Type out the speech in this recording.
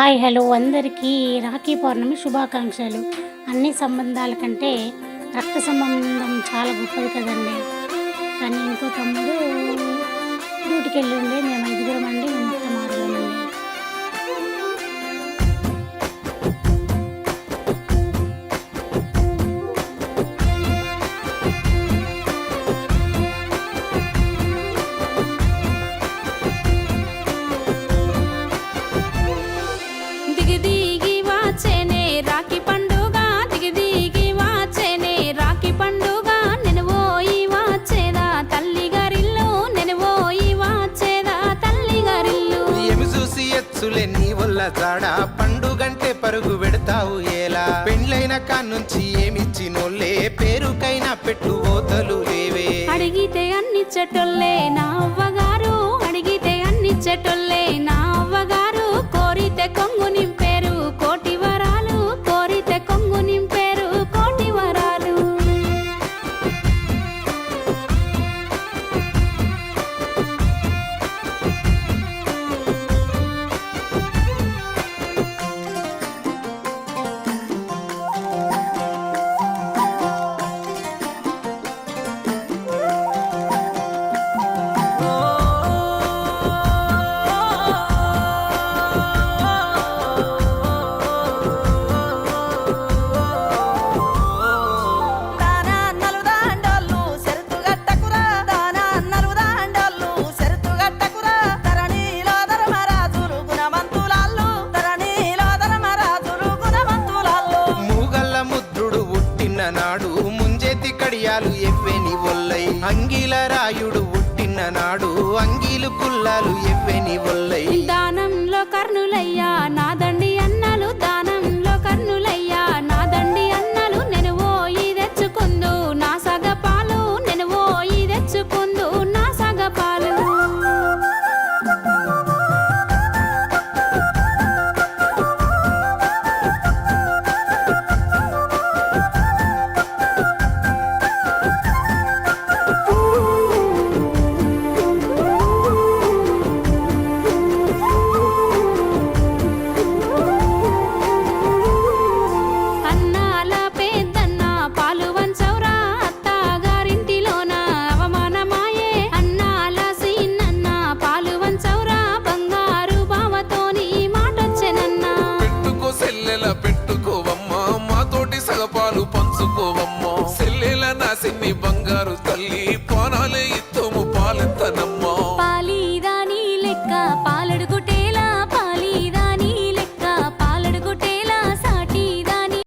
Hi hello. అందరికీ రాఖీ పౌర్ణమి శుభాకాంక్షలు. అన్ని సంబంధాల కంటే రక్త సంబంధం చాలా గొప్పది కదండి. కానీ ఇంకో తమ్ముడు డ్యూటీకి వెళ్ళి ఉండే చూసి నీ వల్ల జాడ. పండుగంటే పరుగు పెడతావు ఎలా పెండ్లైన కానుంచి ఏమిచ్చినోళ్ళే? పేరుకైనా పెట్టు ఓతలు లేవే. అడిగితే అన్ని చెట్టొల్లే నా అవ్వగారు. అడిగితే అన్ని చెట్టొల్లే నా అంగిల రాయుడు పుట్టిన నాడు అంగిలు కుల్లాలు ఎవ్వెని ఒల్లై దానంలో కర్ణులయ్యా నా తమ్మి బంగారు తల్లి పోనాలే ఇత్తము పాలెత్తనమ్మ. పాలీదా నీ లెక్క పాలడుగుటేలా పాలీదా